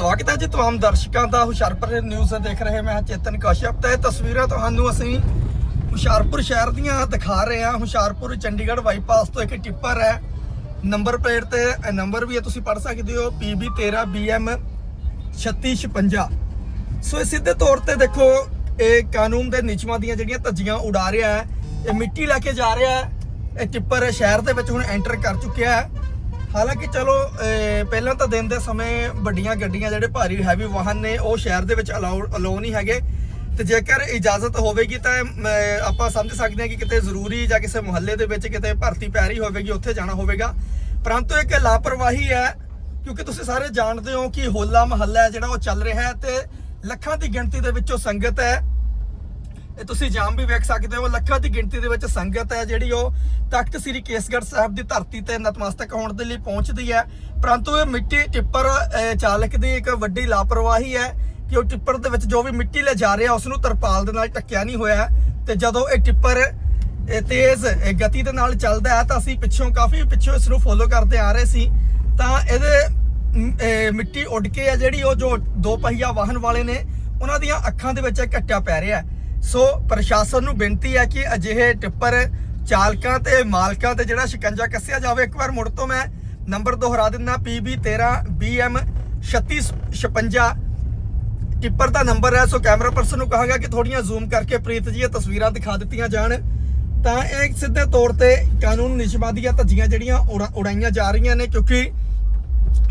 ਸਵਾਗਤ ਹੈ ਜੀ ਤਮਾਮ ਦਰਸ਼ਕਾਂ ਦਾ ਹੁਸ਼ਿਆਰਪੁਰ ਨਿਊਜ਼ ਦੇਖ ਰਹੇ ਮੈਂ ਚੇਤਨ ਕਸ਼ਯਪ ਤੇ ਇਹ ਤਸਵੀਰਾਂ ਤੁਹਾਨੂੰ ਅਸੀਂ ਹੁਸ਼ਿਆਰਪੁਰ ਸ਼ਹਿਰ ਦੀਆਂ ਦਿਖਾ ਰਹੇ ਹਾਂ। ਹੁਸ਼ਿਆਰਪੁਰ ਚੰਡੀਗੜ੍ਹ ਬਾਈਪਾਸ ਤੋਂ ਇੱਕ ਟਿੱਪਰ ਹੈ। ਨੰਬਰ ਪਲੇਟ ਤੇ ਨੰਬਰ ਵੀ ਹੈ, ਤੁਸੀਂ ਪੜ੍ਹ ਸਕਦੇ ਹੋ। PB13 BM 3656 ਸੋ ਇਹ ਸਿੱਧੇ ਤੌਰ ਤੇ ਦੇਖੋ, ਇਹ ਕਾਨੂੰਨ ਦੇ ਨਿਯਮਾਂ ਦੀਆਂ ਜਿਹੜੀਆਂ ਧੱਜੀਆਂ ਉਡਾ ਰਿਹਾ ਹੈ, ਇਹ ਮਿੱਟੀ ਲੈ ਕੇ ਜਾ ਰਿਹਾ ਹੈ। ਇਹ ਟਿੱਪਰ ਸ਼ਹਿਰ ਦੇ ਵਿੱਚ ਹੁਣ ਐਂਟਰ ਕਰ ਚੁੱਕਿਆ ਹੈ। ਹਾਲਾਂਕਿ ਚਲੋ ਪਹਿਲਾਂ ਤਾਂ ਦਿਨ ਦੇ ਸਮੇਂ ਵੱਡੀਆਂ ਗੱਡੀਆਂ ਜਿਹੜੇ ਭਾਰੀ ਹੈਵੀ ਵਾਹਨ ਨੇ, ਉਹ ਸ਼ਹਿਰ ਦੇ ਵਿੱਚ ਅਲਾਉ ਅਲਾਉ ਨਹੀਂ ਹੈਗੇ। ਤੇ ਜੇਕਰ ਇਜਾਜ਼ਤ ਹੋਵੇਗੀ ਤਾਂ ਆਪਾਂ ਸਮਝ ਸਕਦੇ ਹਾਂ ਕਿ ਕਿਤੇ ਜ਼ਰੂਰੀ ਜਾਂ ਕਿਸੇ ਮੁਹੱਲੇ ਦੇ ਵਿੱਚ ਕਿਤੇ ਭਰਤੀ ਪੈ ਰਹੀ ਹੋਵੇਗੀ, ਉੱਥੇ ਜਾਣਾ ਹੋਵੇਗਾ। ਪਰੰਤੂ ਇੱਕ ਲਾਪਰਵਾਹੀ ਹੈ, ਕਿਉਂਕਿ ਤੁਸੀਂ ਸਾਰੇ ਜਾਣਦੇ ਹੋ ਕਿ ਹੋਲਾ ਮਹੱਲਾ ਜਿਹੜਾ ਉਹ ਚੱਲ ਰਿਹਾ ਹੈ ਤੇ ਲੱਖਾਂ ਦੀ ਗਿਣਤੀ ਦੇ ਵਿੱਚੋਂ ਸੰਗਤ ਹੈ। ਇਹ ਤੁਸੀਂ ਜਾਮ ਵੀ ਵੇਖ ਸਕਦੇ ਹੋ, ਲੱਖਾਂ ਦੀ ਗਿਣਤੀ ਦੇ ਵਿੱਚ ਸੰਗਤ ਹੈ ਜਿਹੜੀ ਉਹ ਤਖਤ ਸ੍ਰੀ ਕੇਸਗੜ੍ਹ ਸਾਹਿਬ ਦੀ ਧਰਤੀ ਤੇ ਨਤਮਸਤਕ ਹੋਣ ਦੇ ਲਈ ਪਹੁੰਚਦੀ ਹੈ ਪਰੰਤੂ ਇਹ ਮਿੱਟੀ ਟਿੱਪਰ ਚਾਲਕ ਦੀ ਇੱਕ ਵੱਡੀ ਲਾਪਰਵਾਹੀ ਹੈ ਕਿ ਉਹ ਟਿੱਪਰ ਦੇ ਵਿੱਚ ਜੋ ਵੀ ਮਿੱਟੀ ਲੈ ਜਾ ਰਿਹਾ ਉਸ ਨੂੰ ਤਰਪਾਲ ਦੇ ਨਾਲ ਟੱਕਿਆ ਨਹੀਂ ਹੋਇਆ ਤੇ ਜਦੋਂ ਇਹ ਟਿੱਪਰ ਤੇਜ਼ ਗਤੀ ਦੇ ਨਾਲ ਚੱਲਦਾ ਹੈ ਤਾਂ ਅਸੀਂ ਪਿੱਛੋਂ ਕਾਫੀ ਪਿੱਛੋਂ ਇਸ ਨੂੰ ਫੋਲੋ ਕਰਦੇ ਆ ਰਹੇ ਸੀ ਤਾਂ ਇਹਦੇ ਮਿੱਟੀ ਉੱਡ ਕੇ ਆ ਜਿਹੜੀ ਉਹ ਜੋ ਦੋ ਪਹੀਆ ਵਾਹਨ ਵਾਲੇ ਨੇ, ਉਹਨਾਂ ਦੀਆਂ ਅੱਖਾਂ ਦੇ ਵਿੱਚ ਇਹ ਪੈ ਰਿਹਾ ਹੈ। ਸੋ ਪ੍ਰਸ਼ਾਸਨ ਨੂੰ ਬੇਨਤੀ ਹੈ ਕਿ ਅਜਿਹੇ ਟਿੱਪਰ ਚਾਲਕਾਂ ਤੇ ਮਾਲਕਾਂ ਤੇ ਜਿਹੜਾ ਸ਼ਿਕੰਜਾ ਕੱਸਿਆ ਜਾਵੇ, ਇੱਕ ਵਾਰ ਮੁੜ ਤੋਂ ਮੈਂ ਨੰਬਰ ਦੁਹਰਾ ਦਿੰਦਾ PB13 BM 3656 ਟਿੱਪਰ ਦਾ ਨੰਬਰ ਹੈ, ਸੋ ਕੈਮਰਾ ਪਰਸਨ ਨੂੰ ਕਹਾਂਗਾ ਕਿ ਥੋੜੀਆਂ ਜ਼ੂਮ ਕਰਕੇ ਪ੍ਰੀਤ ਜੀ ਇਹ ਤਸਵੀਰਾਂ ਦਿਖਾ ਦਿੱਤੀਆਂ ਜਾਣ। ਤਾਂ ਇਹ ਸਿੱਧੇ ਤੌਰ ਤੇ ਕਾਨੂੰਨ ਨਿਯਮਾਂ ਦੀਆਂ ਧੱਜੀਆਂ ਜਿਹੜੀਆਂ ਉਡਾ- ਉਡਾਈਆਂ ਜਾ ਰਹੀਆਂ ਨੇ, ਕਿਉਂਕਿ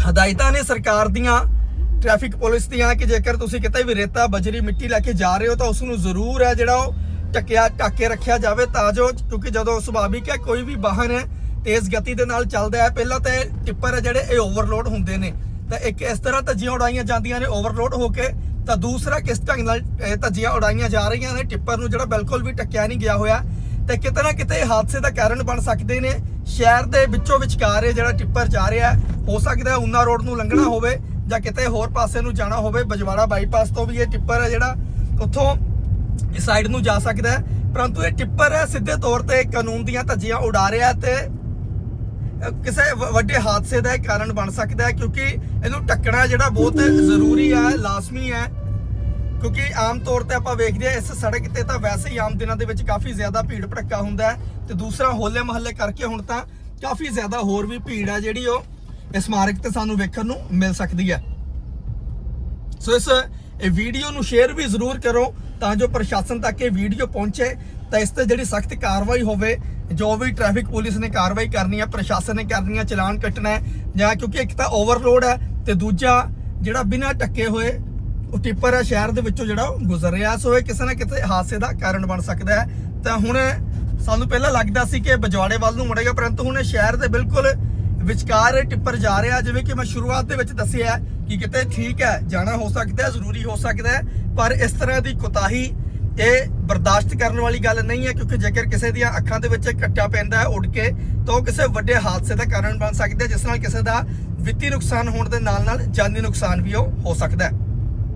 ਹਦਾਇਤਾਂ ਨੇ ਸਰਕਾਰ ਦੀਆਂ ਟ੍ਰੈਫਿਕ ਪੁਲਿਸ ਦੀਆਂ ਕਿ ਜੇਕਰ ਤੁਸੀਂ ਕਿਤੇ ਵੀ ਰੇਤਾ, ਬਜਰੀ, ਮਿੱਟੀ ਲੈ ਕੇ ਜਾ ਰਹੇ ਹੋ ਤਾਂ ਉਸ ਨੂੰ ਜ਼ਰੂਰ ਹੈ ਜਿਹੜਾ ਉਹ ਟਕਿਆ ਟੱਕ ਕੇ ਰੱਖਿਆ ਜਾਵੇ ਤਾਂ ਜੋ ਕਿਉਂਕਿ ਜਦੋਂ ਸੁਭਾਵਿਕ ਹੈ, ਕੋਈ ਵੀ ਵਾਹਨ ਹੈ, ਤੇਜ਼ ਗਤੀ ਦੇ ਨਾਲ ਚੱਲਦਾ ਹੈ। ਪਹਿਲਾਂ ਤਾਂ ਇਹ ਟਿੱਪਰ ਹੈ ਜਿਹੜੇ ਇਹ ਓਵਰਲੋਡ ਹੁੰਦੇ ਨੇ। ਤਾਂ ਇੱਕ ਇਸ ਤਰ੍ਹਾਂ ਧੱਜੀਆਂ ਉਡਾਈਆਂ ਜਾਂਦੀਆਂ ਨੇ ਓਵਰਲੋਡ ਹੋ ਕੇ। ਤਾਂ ਦੂਸਰਾ ਕਿਸ ਢੰਗ ਨਾਲ ਧੱਜੀਆਂ ਉਡਾਈਆਂ ਜਾ ਰਹੀਆਂ ਨੇ, ਟਿੱਪਰ ਨੂੰ ਜਿਹੜਾ ਬਿਲਕੁਲ ਵੀ ਟੱਕਿਆ ਨਹੀਂ ਗਿਆ ਹੋਇਆ। ਤੇ ਕਿਤੇ ਨਾ ਕਿਤੇ ਹਾਦਸੇ ਦਾ ਕਾਰਨ ਬਣ ਸਕਦੇ ਨੇ। ਸ਼ਹਿਰ ਦੇ ਵਿੱਚੋਂ ਵਿਚਕਾਰ ਇਹ ਜਿਹੜਾ ਟਿੱਪਰ ਜਾ ਰਿਹਾ ਹੋ ਸਕਦਾ ਹੈ ਉਨਾ ਰੋਡ ਨੂੰ ਲੰਘਣਾ ਹੋਵੇ। ਜਾਂ ਕਿਤੇ ਹੋਰ ਪਾਸੇ ਨੂੰ ਜਾਣਾ ਹੋਵੇ, ਬਜਵਾੜਾ ਬਾਈਪਾਸ ਤੋਂ ਵੀ ਇਹ ਟਿੱਪਰ ਹੈ ਜਿਹੜਾ ਉੱਥੋਂ ਇਸ ਸਾਈਡ ਨੂੰ ਜਾ ਸਕਦਾ ਹੈ। ਪਰੰਤੂ ਇਹ ਟਿੱਪਰ ਹੈ, ਸਿੱਧੇ ਤੌਰ ਤੇ ਕਾਨੂੰਨ ਦੀਆਂ ਧੱਜੀਆਂ ਉਡਾ ਰਿਹਾ ਤੇ ਕਿਸੇ ਵੱਡੇ ਹਾਦਸੇ ਦਾ ਕਾਰਨ ਬਣ ਸਕਦਾ ਹੈ ਕਿਉਂਕਿ ਇਹਨੂੰ ਟੱਕਣਾ ਜਿਹੜਾ ਬਹੁਤ ਜ਼ਰੂਰੀ ਹੈ, ਲਾਜ਼ਮੀ ਹੈ। ਕਿਉਂਕਿ ਆਮ ਤੌਰ ਤੇ ਆਪਾਂ ਵੇਖਦੇ ਆ ਇਸ ਸੜਕ ਤੇ ਤਾਂ ਵੈਸੇ ਹੀ ਆਮ ਦਿਨਾਂ ਦੇ ਵਿੱਚ ਕਾਫੀ ਜ਼ਿਆਦਾ ਭੀੜ ਭੜੱਕਾ ਹੁੰਦਾ ਹੈ ਤੇ ਦੂਸਰਾ ਹੋਲੇ ਮਹੱਲੇ ਕਰਕੇ ਹੁਣ ਤਾਂ ਕਾਫੀ ਜ਼ਿਆਦਾ ਹੋਰ ਵੀ ਭੀੜ ਹੈ ਜਿਹੜੀ ਉਹ ਇਸ ਮਾਰਗ ਤੇ ਸਾਨੂੰ ਵੇਖਣ ਨੂੰ ਮਿਲ ਸਕਦੀ ਹੈ। ਸੋ ਇਸ ਵੀਡੀਓ ਨੂੰ ਸ਼ੇਅਰ ਵੀ ਜ਼ਰੂਰ ਕਰੋ ਤਾਂ ਜੋ ਪ੍ਰਸ਼ਾਸਨ ਤੱਕ ਇਹ ਵੀਡੀਓ ਪਹੁੰਚੇ। ਤਾਂ ਇਸ ਤੇ ਜਿਹੜੀ ਸਖਤ ਕਾਰਵਾਈ ਹੋਵੇ, ਜੋ ਵੀ ਟ੍ਰੈਫਿਕ ਪੁਲਿਸ ਨੇ ਕਾਰਵਾਈ ਕਰਨੀ ਹੈ, ਪ੍ਰਸ਼ਾਸਨ ਨੇ ਕਰਨੀ ਹੈ, ਚਲਾਨ ਕੱਟਣਾ ਹੈ ਜਾਂ ਕਿਉਂਕਿ ਇੱਕ ਤਾਂ ਓਵਰਲੋਡ ਹੈ ਤੇ ਦੂਜਾ ਜਿਹੜਾ ਬਿਨਾਂ ਟੱਕੇ ਹੋਏ ਉਹ ਟਿੱਪਰ ਹੈ ਸ਼ਹਿਰ ਦੇ ਵਿੱਚੋਂ ਜਿਹੜਾ ਉਹ ਗੁਜ਼ਰ ਰਿਹਾ। ਸੋ ਇਹ ਕਿਸੇ ਨਾ ਕਿਸੇ ਹਾਦਸੇ ਦਾ ਕਾਰਨ ਬਣ ਸਕਦਾ ਹੈ। ਤਾਂ ਹੁਣ ਸਾਨੂੰ ਪਹਿਲਾਂ ਲੱਗਦਾ ਸੀ ਕਿ ਬਜਵਾੜੇ ਵੱਲ ਨੂੰ ਮੁੜੇਗਾ, ਪਰੰਤੂ ਹੁਣ ਸ਼ਹਿਰ ਦੇ ਬਿਲਕੁਲ ਵਿਚਕਾਰ ਟਿੱਪਰ ਜਾ ਰਿਹਾ, ਜਿਵੇਂ ਕਿ ਮੈਂ ਸ਼ੁਰੂਆਤ ਦੇ ਵਿੱਚ ਦੱਸਿਆ ਕਿ ਕਿਤੇ ਠੀਕ ਹੈ, ਜਾਣਾ ਹੋ ਸਕਦਾ ਹੈ, ਜ਼ਰੂਰੀ ਹੋ ਸਕਦਾ ਹੈ, ਪਰ ਇਸ ਤਰ੍ਹਾਂ ਦੀ ਕੁਤਾਹੀ ਇਹ ਬਰਦਾਸ਼ਤ ਕਰਨ ਵਾਲੀ ਗੱਲ ਨਹੀਂ ਹੈ, ਕਿਉਂਕਿ ਜੇਕਰ ਕਿਸੇ ਦੀਆਂ ਅੱਖਾਂ ਦੇ ਵਿੱਚ ਕੱਟਾ ਪੈਂਦਾ ਹੈ ਉੱਡ ਕੇ, ਤਾਂ ਉਹ ਕਿਸੇ ਵੱਡੇ ਹਾਦਸੇ ਦਾ ਕਾਰਨ ਬਣ ਸਕਦਾ ਹੈ, ਜਿਸ ਨਾਲ ਕਿਸੇ ਦਾ ਵਿੱਤੀ ਨੁਕਸਾਨ ਹੋਣ ਦੇ ਨਾਲ ਨਾਲ ਜਾਨੀ ਨੁਕਸਾਨ ਵੀ ਉਹ ਹੋ ਸਕਦਾ ਹੈ।